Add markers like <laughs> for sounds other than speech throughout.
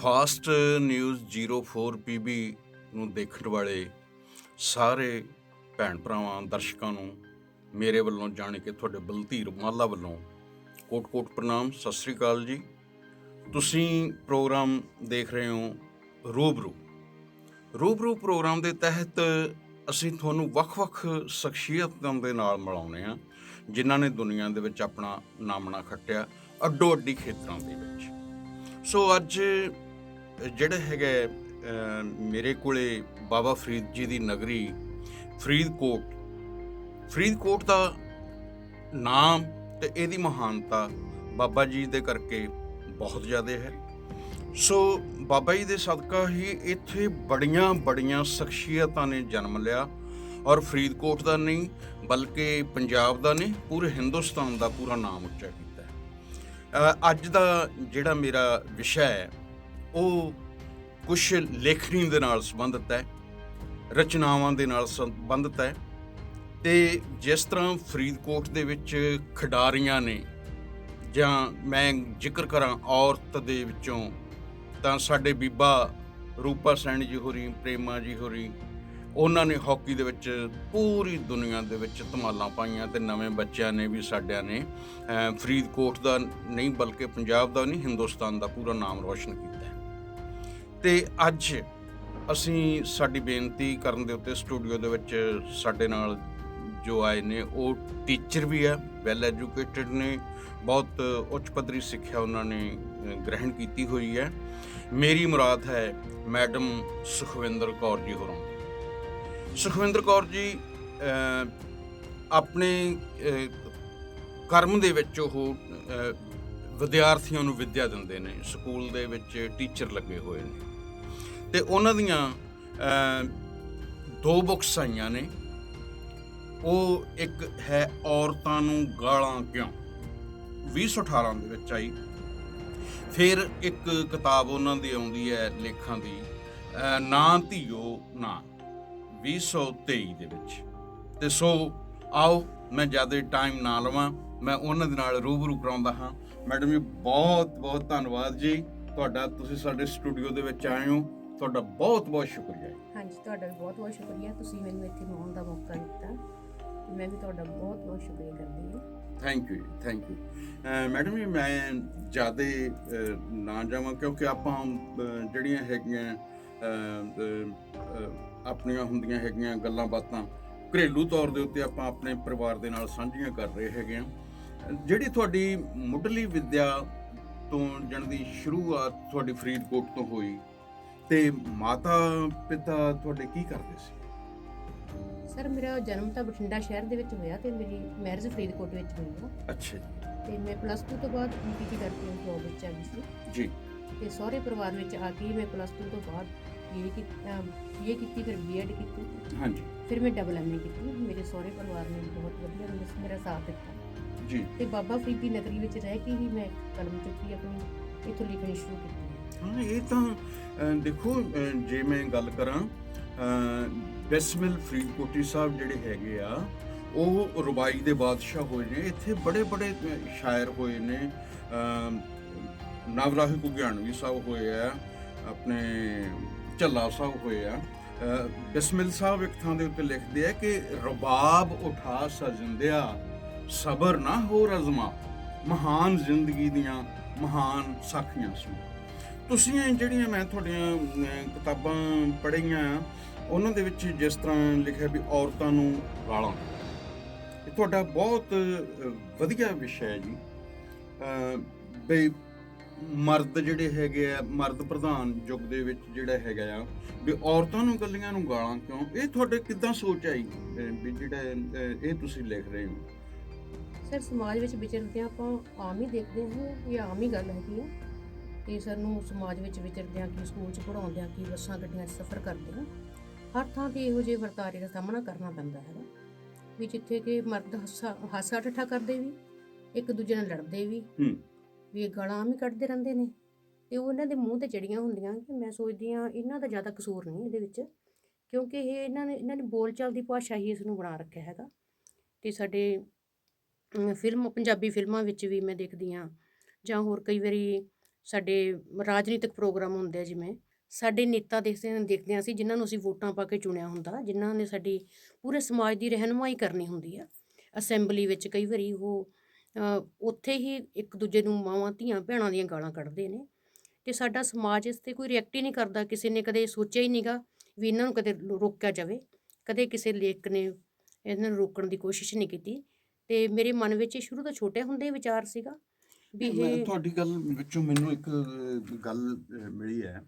Fast news 04 PB ਨੂੰ ਦੇਖਣ ਵਾਲੇ ਸਾਰੇ ਭੈਣ ਭਰਾਵਾਂ, ਦਰਸ਼ਕਾਂ ਨੂੰ ਮੇਰੇ ਵੱਲੋਂ ਜਾਣ ਕੇ ਤੁਹਾਡੇ ਬਲਧੀਰ ਮਾਲਾ ਵੱਲੋਂ ਕੋਟ-ਕੋਟ ਪ੍ਰਣਾਮ, ਸਤਿ ਸ੍ਰੀ ਅਕਾਲ ਜੀ। ਤੁਸੀਂ ਪ੍ਰੋਗਰਾਮ ਦੇਖ ਰਹੇ ਹੋ ਰੂਬਰੂ। ਰੂਬਰੂ ਪ੍ਰੋਗਰਾਮ ਦੇ ਤਹਿਤ ਅਸੀਂ ਤੁਹਾਨੂੰ ਵੱਖ-ਵੱਖ ਸ਼ਖਸੀਅਤਾਂ ਦੇ ਨਾਲ ਮਿਲਾਉਂਦੇ ਹਾਂ, ਜਿਨ੍ਹਾਂ ਨੇ ਦੁਨੀਆ ਦੇ ਵਿੱਚ ਆਪਣਾ ਨਾਮਣਾ ਖੱਟਿਆ ਅੱਡੋ ਅੱਡੀ ਖੇਤਰਾਂ ਦੇ ਵਿੱਚ। ਸੋ ਅੱਜ ਜਿਹੜਾ ਹੈਗਾ ਮੇਰੇ ਕੋਲੇ ਬਾਬਾ ਫਰੀਦ ਜੀ ਦੀ ਨਗਰੀ, ਫਰੀਦਕੋਟ। ਫਰੀਦਕੋਟ ਦਾ ਨਾਮ ਤੇ ਇਹਦੀ ਮਹਾਨਤਾ ਬਾਬਾ ਜੀ ਦੇ ਕਰਕੇ ਬਹੁਤ ਜ਼ਿਆਦਾ ਹੈ। ਸੋ ਬਾਬਾ ਜੀ ਦੇ ਸਦਕਾ ਹੀ ਇੱਥੇ ਬੜੀਆਂ ਬੜੀਆਂ ਸ਼ਖਸੀਅਤਾਂ ਨੇ ਜਨਮ ਲਿਆ। ਔਰ ਫਰੀਦਕੋਟ ਦਾ ਨਹੀਂ, ਬਲਕਿ ਪੰਜਾਬ ਦਾ ਨਹੀਂ, ਪੂਰੇ ਹਿੰਦੁਸਤਾਨ ਦਾ ਪੂਰਾ ਨਾਮ ਉੱਚਾ ਕੀਤਾ ਹੈ। ਅੱਜ ਦਾ ਜਿਹੜਾ ਮੇਰਾ ਵਿਸ਼ਾ ਹੈ ਉਹ ਕੁਝ ਲੇਖਣੀ ਦੇ ਨਾਲ ਸੰਬੰਧਿਤ ਹੈ, ਰਚਨਾਵਾਂ ਦੇ ਨਾਲ ਸੰਬੰਧਿਤ ਹੈ ਤੇ ਜਿਸ ਤਰ੍ਹਾਂ ਫਰੀਦਕੋਟ ਦੇ ਵਿੱਚ ਖਿਡਾਰੀਆਂ ਨੇ ਜਾਂ ਮੈਂ ਜ਼ਿਕਰ ਕਰਾਂ ਔਰਤ ਦੇ ਵਿੱਚੋਂ, ਤਾਂ ਸਾਡੇ ਬੀਬਾ ਰੂਪਾ ਸੈਣੀ ਜੀ ਹੋਰੀ, ਪ੍ਰੇਮਾ ਜੀ ਹੋਰੀ, ਉਹਨਾਂ ਨੇ ਹਾਕੀ ਦੇ ਵਿੱਚ ਪੂਰੀ ਦੁਨੀਆ ਦੇ ਵਿੱਚ ਧਮਾਲਾਂ ਪਾਈਆਂ ਤੇ ਨਵੇਂ ਬੱਚਿਆਂ ਨੇ ਵੀ ਸਾਡਿਆਂ ਨੇ ਫਰੀਦਕੋਟ ਦਾ ਨਹੀਂ ਬਲਕਿ ਪੰਜਾਬ ਦਾ ਨਹੀਂ, ਹਿੰਦੁਸਤਾਨ ਦਾ ਪੂਰਾ ਨਾਮ ਰੋਸ਼ਨ ਕੀਤਾ। ਤੇ ਅੱਜ ਅਸੀਂ ਸਾਡੀ ਬੇਨਤੀ ਕਰਨ ਦੇ ਉੱਤੇ ਸਟੂਡੀਓ ਦੇ ਵਿੱਚ ਸਾਡੇ ਨਾਲ ਜੋ ਆਏ ਨੇ, ਉਹ ਟੀਚਰ ਵੀ ਆ ਵੈਲ ਐਜੂਕੇਟਿਡ ਨੇ, ਬਹੁਤ ਉੱਚ ਪੱਧਰੀ ਸਿੱਖਿਆ ਉਹਨਾਂ ਨੇ ਗ੍ਰਹਿਣ ਕੀਤੀ ਹੋਈ ਹੈ। ਮੇਰੀ ਮੁਰਾਦ ਹੈ ਮੈਡਮ ਸੁਖਵਿੰਦਰ ਕੌਰ ਜੀ ਹੋਰਾਂ ਸੁਖਵਿੰਦਰ ਕੌਰ ਜੀ ਆਪਣੇ ਕਰਮ ਦੇ ਵਿੱਚ ਉਹ ਵਿਦਿਆਰਥੀਆਂ ਨੂੰ ਵਿੱਦਿਆ ਦਿੰਦੇ ਨੇ, ਸਕੂਲ ਦੇ ਵਿੱਚ ਟੀਚਰ ਲੱਗੇ ਹੋਏ ਨੇ। ਤੇ ਉਹਨਾਂ ਦੀਆਂ ਦੋ ਬੁੱਕਸ ਆਈਆਂ ਨੇ। ਉਹ ਇੱਕ ਹੈ ਔਰਤਾਂ ਨੂੰ ਗਾਲਾਂ ਕਿਉਂ? 2018 ਦੇ ਵਿੱਚ ਆਈ। ਫਿਰ ਇੱਕ ਕਿਤਾਬ ਉਹਨਾਂ ਦੀ ਆਉਂਦੀ ਹੈ ਲੇਖਾਂ ਦੀ ਅਹ, ਨਾ ਧੀਓ ਨਾ। 2023 ਦੇ ਵਿੱਚ। ਤੇ ਸੋ ਆਓ ਮੈਂ ਜ਼ਿਆਦਾ ਟਾਈਮ ਨਾ ਲਵਾਂ ਮੈਂ ਉਹਨਾਂ ਦੇ ਨਾਲ ਰੂਬਰੂ ਕਰਾਉਂਦਾ ਹਾਂ। ਮੈਡਮ ਜੀ ਬਹੁਤ ਬਹੁਤ ਧੰਨਵਾਦ ਜੀ। ਤੁਹਾਡਾ ਤੁਸੀਂ ਸਾਡੇ ਸਟੂਡੀਓ ਦੇ ਵਿੱਚ ਆਏ ਹੋ। ਤੁਹਾਡਾ ਬਹੁਤ ਬਹੁਤ ਸ਼ੁਕਰੀਆ ਜੀ। ਹਾਂਜੀ ਤੁਹਾਡਾ ਵੀ ਬਹੁਤ ਬਹੁਤ ਸ਼ੁਕਰੀਆ। ਤੁਸੀਂ ਮੈਨੂੰ ਇੱਥੇ ਆਉਣ ਦਾ ਮੌਕਾ ਦਿੱਤਾ। ਤੇ ਮੈਂ ਵੀ ਤੁਹਾਡਾ ਬਹੁਤ ਬਹੁਤ ਸ਼ੁਕਰੀਆ ਕਰਦੀ ਹਾਂ। Thank you thank you madam ji ਮੈਂ ਜ਼ਿਆਦਾ ਨਾ ਜਾਵਾਂ ਕਿਉਂਕਿ ਆਪਾਂ ਅਹ, ਜਿਹੜੀਆਂ ਹੈਗੀਆਂ ਅਹ, ਅਹ, ਅਹ, ਆਪਣੀਆਂ ਹੁੰਦੀਆਂ ਹੈਗੀਆਂ ਗੱਲਾਂ ਬਾਤਾਂ ਘਰੇਲੂ ਤੌਰ ਦੇ ਉੱਤੇ ਆਪਾਂ ਆਪਣੇ ਪਰਿਵਾਰ ਦੇ ਨਾਲ ਸਾਂਝੀਆਂ ਕਰ ਰਹੇ ਹੈਗੇ ਆ ਜਿਹੜੀ ਤੁਹਾਡੀ ਮੁੱਢਲੀ ਵਿੱਦਿਆ ਤੋਂ ਜਣ ਦੀ ਸ਼ੁਰੂਆਤ ਤੁਹਾਡੀ ਫਰੀਦਕੋਟ ਤੋਂ ਹੋਈ ਤੇ ਮਾਤਾ ਪਿਤਾ ਤੁਹਾਡੇ ਕੀ ਕਰਦੇ ਸੀ? ਸਰ ਮੇਰਾ ਜਨਮ ਤਾਂ ਬਠਿੰਡਾ ਸ਼ਹਿਰ ਦੇ ਵਿੱਚ ਹੋਇਆ ਤੇ ਮੇਰੀ ਮੈਰਿਜ ਫਰੀਦਕੋਟ ਵਿੱਚ ਹੋਈ ਆ। ਅੱਛਾ ਤੇ ਮੈਂ ਪਲੱਸ 2 ਤੋਂ ਬਾਅਦ ਬੀਟੀ ਕਰਕੇ ਜੋਬ ਵਿੱਚ ਆ ਗਈ ਸੀ। ਜੀ। ਤੇ ਸਹੁਰੇ ਪਰਿਵਾਰ ਵਿੱਚ ਆ ਕੇ ਮੈਂ ਪਲੱਸ 2 ਤੋਂ ਬਾਅਦ ਬੀਏ ਕੀਤੀ ਇਹ ਕੀਤੀ ਫਿਰ ਬੀਐਡ ਕੀਤੀ। ਹਾਂਜੀ। ਫਿਰ ਮੈਂ ਡਬਲ ਐਮਏ ਕੀਤੀ। ਮੇਰੇ ਸਹੁਰੇ ਪਰਿਵਾਰ ਨੇ ਬਹੁਤ ਵਧੀਆ ਮੇਰਾ- ਮੇਰਾ ਸਾਥ ਦਿੱਤਾ। ਜੀ। ਤੇ ਬਾਬਾ ਫਰੀਦ ਦੀ ਨਗਰੀ ਵਿੱਚ ਰਹਿ ਕੇ ਹੀ ਮੈਂ ਕਲਮ ਚੁੱਕੀ ਆਪਣੀ ਇੱਥੋਂ ਲਿਖਣੀ ਸ਼ੁਰੂ ਕੀਤੀ। ਹਾਂ ਇਹ ਤਾਂ ਦੇਖੋ ਜੇ ਮੈਂ ਗੱਲ ਕਰਾਂ ਅਹ, ਬਿਸਮਿਲ ਫਰੀਦਕੋਟੀ ਸਾਹਿਬ ਜਿਹੜੇ ਹੈਗੇ ਆ ਉਹ ਰੁਬਾਈ ਦੇ ਬਾਦਸ਼ਾਹ ਹੋਏ ਨੇ ਇੱਥੇ ਬੜੇ ਬੜੇ ਸ਼ਾਇਰ ਹੋਏ ਨੇ ਅਹ, ਨਵਰਾਹੀ ਕੁਗਿਆਣਵੀ ਸਾਹਿਬ ਹੋਏ ਆ ਆਪਣੇ ਝੱਲਾ ਸਾਹਿਬ ਹੋਏ ਆ ਬਿਸਮਿਲ ਸਾਹਿਬ ਇੱਕ ਥਾਂ ਦੇ ਉੱਤੇ ਲਿਖਦੇ ਆ ਕਿ ਰਬਾਬ ਉਠਾ ਸਜਿੰਦਿਆ ਸਬਰ ਨਾ ਹੋ ਰਜ਼ਮਾ ਮਹਾਨ ਜ਼ਿੰਦਗੀ ਦੀਆਂ ਮਹਾਨ ਸਾਖੀਆਂ ਸੁਣ। ਤੁਸੀਂ ਜਿਹੜੀਆਂ ਮੈਂ ਤੁਹਾਡੀਆਂ ਕਿਤਾਬਾਂ ਪੜ੍ਹੀਆਂ ਆ ਉਹਨਾਂ ਦੇ ਵਿੱਚ ਜਿਸ ਤਰ੍ਹਾਂ ਲਿਖਿਆ ਵੀ ਔਰਤਾਂ ਨੂੰ ਗਾਲਾਂ ਇਹ ਤੁਹਾਡਾ ਬਹੁਤ ਵਧੀਆ ਵਿਸ਼ਾ ਹੈ ਜੀ। ਬਈ ਮਰਦ ਜਿਹੜੇ ਹੈਗੇ ਆ, ਮਰਦ ਪ੍ਰਧਾਨ ਯੁੱਗ ਦੇ ਵਿੱਚ ਜਿਹੜਾ ਹੈਗਾ ਆ, ਵੀ ਔਰਤਾਂ ਨੂੰ ਇਕੱਲੀਆਂ ਨੂੰ ਗਾਲਾਂ ਕਿਉਂ? ਇਹ ਤੁਹਾਡੇ ਕਿੱਦਾਂ ਸੋਚ ਆਈ ਵੀ ਜਿਹੜਾ ਇਹ ਤੁਸੀਂ ਲਿਖ ਰਹੇ ਹੋ? ਸਰ, ਸਮਾਜ ਵਿੱਚ ਵਿਚਰਦੇ ਆਪਾਂ ਆਮ ਹੀ ਦੇਖਦੇ ਹਾਂ, ਇਹ ਆਮ ਹੀ ਗੱਲ ਹੈਗੀ ਆ। ਤੇ ਸਾਨੂੰ ਸਮਾਜ ਵਿੱਚ ਵਿਚਰਦੇ ਆ ਕਿ ਸਕੂਲ 'ਚ ਪੜਾਉਂਦੇ ਆ ਕਿ ਬੱਸਾਂ ਗੱਡੀਆਂ 'ਚ ਸਫ਼ਰ ਕਰਦੇ ਆ ਹਰ ਥਾਂ ਤੇ ਇਹੋ ਜਿਹੇ ਵਰਤਾਰੇ ਦਾ ਸਾਹਮਣਾ ਕਰਨਾ ਪੈਂਦਾ ਹੈਗਾ। ਵੀ ਜਿੱਥੇ ਕਿ ਮਰਦ ਹਾਸਾ ਹਾਸਾ ਠੱਠਾ ਕਰਦੇ ਵੀ ਇੱਕ ਦੂਜੇ ਨਾਲ ਲੜਦੇ ਵੀ ਹੂੰ। ਵੀ ਇਹ ਗਾਲਾਂ ਹੀ ਕੱਢਦੇ ਰਹਿੰਦੇ ਨੇ। ਤੇ ਉਹ ਇਹਨਾਂ ਦੇ ਮੂੰਹ ਤੇ ਚੜੀਆਂ ਹੁੰਦੀਆਂ ਕਿ ਮੈਂ ਸੋਚਦੀ ਆ ਇਹਨਾਂ ਦਾ ਜ਼ਿਆਦਾ ਕਸੂਰ ਨਹੀਂ ਇਹਦੇ ਵਿੱਚ ਕਿਉਂਕਿ ਇਹ ਇਹਨਾਂ ਨੇ ਇਹਨਾਂ ਨੇ ਬੋਲਚਾਲ ਦੀ ਭਾਸ਼ਾ ਹੀ ਇਸ ਨੂੰ ਬਣਾ ਰੱਖਿਆ ਹੈਗਾ। ਤੇ ਸਾਡੇ ਫਿਲਮ ਪੰਜਾਬੀ ਫਿਲਮਾਂ ਵਿੱਚ ਵੀ ਮੈਂ ਦੇਖਦੀ ਹਾਂ ਜਾਂ ਹੋਰ ਕਈ ਵਾਰੀ ਸਾਡੇ ਰਾਜਨੀਤਿਕ ਪ੍ਰੋਗਰਾਮ ਹੁੰਦੇ ਆ ਜਿਵੇਂ, ਸਾਡੇ ਨੇਤਾ ਦੇਖਦੇ ਹਾਂ ਦੇਖਦੇ ਹਾਂ ਅਸੀਂ, ਜਿਨ੍ਹਾਂ ਨੂੰ ਅਸੀਂ ਵੋਟਾਂ ਪਾ ਕੇ ਚੁਣਿਆ ਹੁੰਦਾ, ਜਿਨ੍ਹਾਂ ਨੇ ਸਾਡੀ ਪੂਰੇ ਸਮਾਜ ਦੀ ਰਹਿਨੁਮਾਈ ਕਰਨੀ ਹੁੰਦੀ ਆ। ਅਸੈਂਬਲੀ ਵਿੱਚ ਕਈ ਵਾਰੀ ਉਹ ਉੱਥੇ ਹੀ ਇੱਕ ਦੂਜੇ ਨੂੰ ਮਾਵਾਂ, ਧੀਆਂ, ਭੈਣਾਂ ਦੀਆਂ ਗਾਲਾਂ ਕੱਢਦੇ ਨੇ। ਤੇ ਸਾਡਾ ਸਮਾਜ ਇਸ ਤੇ ਕੋਈ ਰਿਐਕਟ ਹੀ ਨਹੀਂ ਕਰਦਾ, ਕਿਸੇ ਨੇ ਕਦੇ ਸੋਚਿਆ ਹੀ ਨਹੀਂਗਾ ਵੀ ਇਹਨਾਂ ਨੂੰ ਕਦੇ ਲੋ- ਰੋਕਿਆ ਜਾਵੇ। ਕਦੇ ਕਿਸੇ ਲੇਖਕ ਨੇ ਇਹਨਾਂ ਨੂੰ ਰੋਕਣ ਦੀ ਕੋਸ਼ਿਸ਼ ਨਹੀਂ ਕੀਤੀ। ਤੇ ਮੇਰੇ ਮਨ ਵਿੱਚ ਇਹ ਸ਼ੁਰੂ ਤੋਂ ਛੋਟੇ ਹੁੰਦੇ ਹੀ ਵਿਚਾਰ ਸੀਗਾ। ਵੀ ਮੈਂ ਇਹ ਤੁਹਾਡੀ ਗੱਲ ਵਿੱਚੋਂ ਮੈਨੂੰ ਇੱਕ ਅਹ, ਗੱਲ ਅਹ, ਮਿਲੀ ਹੈ।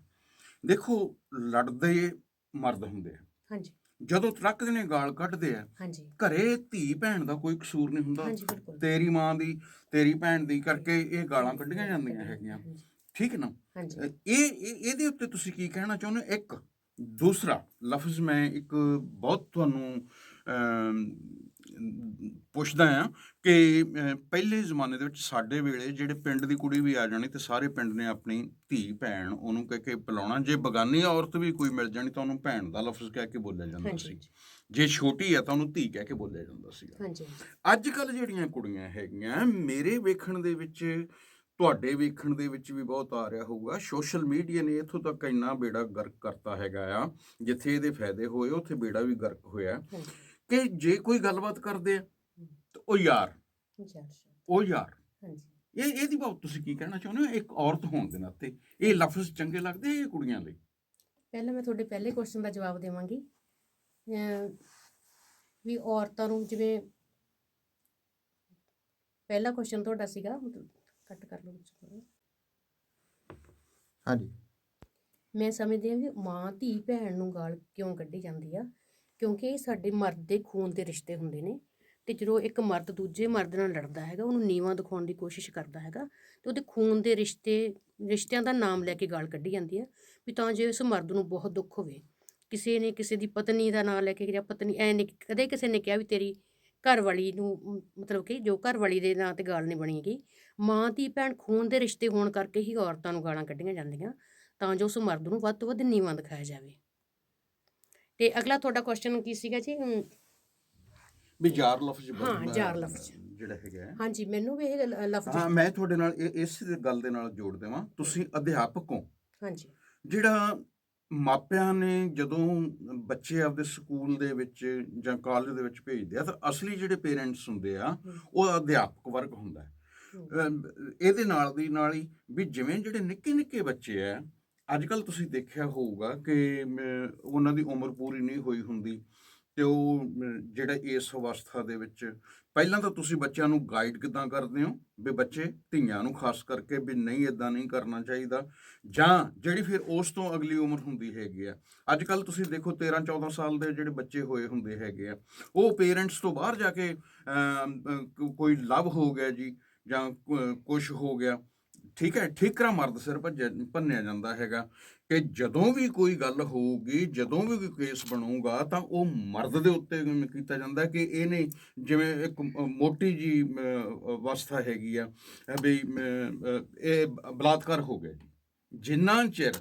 ਦੇਖੋ ਲੜਦੇ ਮਰਦ ਹੁੰਦੇ ਆ। ਹਾਂਜੀ। ਜਦੋਂ ਟਰੱਕ ਦੇ ਨੇ ਗਾਲ ਕੱਢਦੇ ਆ ਹਾਂਜੀ। ਘਰੇ ਧੀ ਭੈਣ ਦਾ ਕੋਈ ਕਸੂਰ ਨਹੀਂ ਹੁੰਦਾ। ਹਾਂਜੀ ਬਿਲਕੁਲ। ਤੇਰੀ ਮਾਂ ਦੀ ਤੇਰੀ ਭੈਣ ਦੀ ਕਰਕੇ ਇਹ ਗਾਲਾਂ ਕੱਢੀਆਂ ਜਾਂਦੀਆਂ ਹੈਗੀਆਂ। ਹਾਂਜੀ, ਠੀਕ ਹੈ ਨਾ? ਹਾਂਜੀ। ਅਹ, ਇਹ ਇਹ- ਇਹਦੇ ਉੱਤੇ ਤੁਸੀਂ ਕੀ ਕਹਿਣਾ ਚਾਹੁੰਦੇ ਹੋ? ਇੱਕ। ਦੂਸਰਾ ਲਫ਼ਜ਼ ਮੈਂ ਇੱਕ ਬਹੁਤ ਤੁਹਾਨੂੰ ਅਮ, ਪੁੱਛਦਾ ਆ ਕਿ ਪਹਿਲੇ ਜ਼ਮਾਨੇ ਦੇ ਵਿੱਚ ਸਾਡੇ ਵੇਲੇ ਜਿਹੜੇ ਪਿੰਡ ਦੀ ਕੁੜੀ ਵੀ ਆ ਜਾਣੀ ਤੇ ਸਾਰੇ ਪਿੰਡ ਨੇ ਆਪਣੀ ਧੀ ਭੈਣ ਉਹਨੂੰ ਕਹਿ ਕੇ ਬੁਲਾਉਣਾ। ਜੇ ਬਗਾਨੀ ਔਰਤ ਵੀ ਕੋਈ ਮਿਲ ਜਾਣੀ ਤਾਂ ਉਹਨੂੰ ਭੈਣ ਦਾ ਲਫ਼ਜ਼ ਕਹਿ ਕੇ ਬੋਲਿਆ ਜਾਂਦਾ ਸੀ। ਜੇ ਛੋਟੀ ਆ ਤਾਂ ਉਹਨੂੰ ਧੀ ਕਹਿ ਕੇ ਬੋਲਿਆ ਜਾਂਦਾ ਸੀ ਹਾਂਜੀ ਅੱਜ ਕੱਲ ਜਿਹੜੀਆਂ ਕੁੜੀਆਂ ਹੈਗੀਆਂ ਮੇਰੇ ਵੇਖਣ ਦੇ ਵਿੱਚ ਤੁਹਾਡੇ ਵੇਖਣ ਦੇ ਵਿੱਚ ਵੀ ਬਹੁਤ ਆ ਰਿਹਾ ਹੋਊਗਾ। ਸੋਸ਼ਲ ਮੀਡੀਆ ਨੇ ਇੱਥੋਂ ਤੱਕ ਇੰਨਾ ਬੇੜਾ ਗਰਕ ਕਰਤਾ ਹੈਗਾ ਆ ਜਿੱਥੇ ਇਹਦੇ ਫਾਇਦੇ ਹੋਏ ਉੱਥੇ ਬੇੜਾ ਵੀ ਗਰਕ ਹੋਇਆ। ਕਿ ਜੇ ਕੋਈ ਗੱਲਬਾਤ ਕਰਦੇ ਆ ਤਾਂ ਉਹ ਯਾਰ। ਉਹ ਯਾਰ। ਹਾਂਜੀ। ਇਹ ਇਹਦੀ ਬਾਤ ਤੁਸੀਂ ਕੀ ਕਹਿਣਾ ਚਾਹੁੰਦੇ ਹੋ? ਇੱਕ ਔਰਤ ਹੋਣ ਦੇ ਨਾਤੇ ਇਹ ਲਫ਼ਜ਼ ਚੰਗੇ ਲੱਗਦੇ ਇਹ ਕੁੜੀਆਂ ਲਈ? ਪਹਿਲਾਂ ਮੈਂ ਤੁਹਾਡੇ ਪਹਿਲੇ ਕੁਐਸਚਨ ਦਾ ਜਵਾਬ ਦੇਵਾਂਗੀ। ਵੀ ਔਰਤਾਂ ਨੂੰ ਜਿਵੇਂ ਪਹਿਲਾ ਕੁਐਸਚਨ ਤੁਹਾਡਾ ਸੀਗਾ ਕੱਟ ਕਰ ਲਓ। ਹਾਂਜੀ। ਮੈਂ ਸਮਝਦੀ ਹਾਂ ਵੀ ਮਾਂ ਧੀ ਭੈਣ ਨੂੰ ਗਾਲ ਕਿਉਂ ਕੱਢੀ ਜਾਂਦੀ ਆ? ਕਿਉਂਕਿ ਸਾਡੇ ਮਰਦ ਦੇ ਖੂਨ ਦੇ ਰਿਸ਼ਤੇ ਹੁੰਦੇ ਨੇ ਤੇ ਜਦੋਂ ਇੱਕ ਮਰਦ ਦੂਜੇ ਮਰਦ ਨਾਲ ਲੜਦਾ ਹੈਗਾ, ਉਹਨੂੰ ਨੀਵਾਂ ਦਿਖਾਉਣ ਦੀ ਕੋਸ਼ਿਸ਼ ਕਰਦਾ ਹੈਗਾ, ਤੇ ਉਹਦੇ ਖੂਨ ਦੇ ਰਿਸ਼ਤੇ, ਰਿਸ਼ਤਿਆਂ ਦਾ ਨਾਮ ਲੈ ਕੇ ਗਾਲ ਕੱਢੀ ਜਾਂਦੀ ਹੈ ਵੀ ਤਾਂ ਜੇ ਉਸ ਮਰਦ ਨੂੰ ਬਹੁਤ ਦੁੱਖ ਹੋਵੇ, ਕਿਸੇ ਨੇ ਕਿਸੇ ਦੀ ਪਤਨੀ ਦਾ ਨਾਮ ਲੈ ਕੇ ਜਾਂ ਪਤਨੀ ਐ ਨੇ ਕਦੇ ਕਿਸੇ ਨੇ ਕਿਹਾ ਵੀ ਤੇਰੀ ਘਰ ਵਾਲੀ ਨੂੰ, ਮਤਲਬ ਕਿ ਜੋ ਘਰ ਵਾਲੀ ਦੇ ਨਾਂ ਤੇ ਗਾਲ ਨਹੀਂ ਬਣੀਗੀ ਮਾਂ ਦੀ ਭੈਣ ਖੂਨ ਦੇ ਰਿਸ਼ਤੇ ਹੋਣ ਕਰਕੇ ਹੀ ਔਰਤਾਂ ਨੂੰ ਗਾਲਾਂ ਕੱਢੀਆਂ ਜਾਂਦੀਆਂ, ਤਾਂ ਜੋ ਉਸ ਮਰਦ ਨੂੰ ਵੱਧ ਤੋਂ ਵੱਧ ਨੀਵਾਂ ਦਿਖਾਇਆ ਜਾਵੇ। ਤੇ ਅਗਲਾ ਤੁਹਾਡਾ ਕੁਐਸਚਨ ਕੀ ਸੀਗਾ ਜੀ? ਵੀ ਯਾਰ ਲਫ਼ਜ਼ ਹਾਂ, ਯਾਰ ਲਫ਼ਜ਼। ਜਿਹੜਾ ਹੈਗਾ ਹੈ। ਹਾਂਜੀ ਮੈਨੂੰ ਵੀ ਇਹ ਲਫ਼ਜ਼ ਹਾਂ ਮੈਂ ਤੁਹਾਡੇ ਨਾਲ ਇਸ ਗੱਲ ਦੇ ਨਾਲ ਜੋੜ ਦੇਵਾਂ। ਤੁਸੀਂ ਅਧਿਆਪਕ ਹੋ। ਹਾਂਜੀ। ਜਿਹੜਾ ਮਾਪਿਆਂ ਨੇ ਜਦੋਂ ਬੱਚੇ ਆਪਦੇ ਸਕੂਲ ਦੇ ਵਿੱਚ ਜਾਂ ਕਾਲਜ ਦੇ ਵਿੱਚ ਭੇਜਦੇ ਆ ਤਾਂ ਅਸਲੀ ਜਿਹੜੇ ਪੇਰੈਂਟਸ ਹੁੰਦੇ ਆ ਉਹ ਅਧਿਆਪਕ ਵਰਗ ਹੁੰਦਾ ਹੈ। ਇਹਦੇ ਨਾਲ ਦੀ ਨਾਲ ਹੀ ਵੀ ਜਿਵੇਂ ਜਿਹੜੇ ਨਿੱਕੇ ਨਿੱਕੇ ਬੱਚੇ ਆ ਅੱਜ ਕੱਲ ਤੁਸੀਂ ਦੇਖਿਆ ਹੋਊਗਾ ਕਿ ਉਹਨਾਂ ਦੀ ਉਮਰ ਪੂਰੀ ਨਹੀਂ ਹੋਈ ਹੁੰਦੀ ਤੇ ਉਹ ਜਿਹੜਾ ਇਸ ਅਵਸਥਾ ਦੇ ਵਿੱਚ, ਪਹਿਲਾਂ ਤਾਂ ਤੁਸੀਂ ਬੱਚਿਆਂ ਨੂੰ ਗਾਈਡ ਕਿਦਾਂ ਕਰਦੇ ਹੋ? ਵੀ ਬੱਚੇ ਧੀਆਂ ਨੂੰ ਖਾਸ ਕਰਕੇ ਵੀ ਨਹੀਂ ਇਦਾਂ ਨਹੀਂ ਕਰਨਾ ਚਾਹੀਦਾ, ਜਾਂ ਜਿਹੜੀ ਫਿਰ ਉਸ ਤੋਂ ਅਗਲੀ ਉਮਰ ਹੁੰਦੀ ਹੈਗੀ ਆ। ਅੱਜ ਕੱਲ ਤੁਸੀਂ ਦੇਖੋ 13 14 ਸਾਲ ਦੇ ਜਿਹੜੇ ਬੱਚੇ ਹੋਏ ਹੁੰਦੇ ਹੈਗੇ ਆ, ਉਹ ਪੇਰੈਂਟਸ ਤੋਂ ਬਾਹਰ ਜਾ ਕੇ ਕੋਈ ਲਵ ਹੋ ਗਿਆ ਜੀ ਜਾਂ ਕੁਝ ਹੋ ਗਿਆ ਠੀਕ ਹੈ, ਠੀਕਰਾ ਮਰਦ ਸਿਰ ਭੱਜਿਆ ਭੰਨਿਆ ਜਾਂਦਾ ਹੈਗਾ ਕਿ ਜਦੋਂ ਵੀ ਕੋਈ ਗੱਲ ਹੋਊਗੀ, ਜਦੋਂ ਵੀ ਕੋਈ ਕੇਸ ਬਣੂਗਾ ਤਾਂ ਉਹ ਮਰਦ ਦੇ ਉੱਤੇ ਕੀਤਾ ਜਾਂਦਾ ਕਿ ਇਹਨੇ ਜਿਵੇਂ ਇੱਕ ਮੋਟੀ ਜੀ ਅਵਸਥਾ ਹੈਗੀ ਆ ਵੀ ਇਹ ਬਲਾਤਕਾਰ ਹੋ ਗਿਆ ਜੀ। ਜਿੰਨਾ ਚਿਰ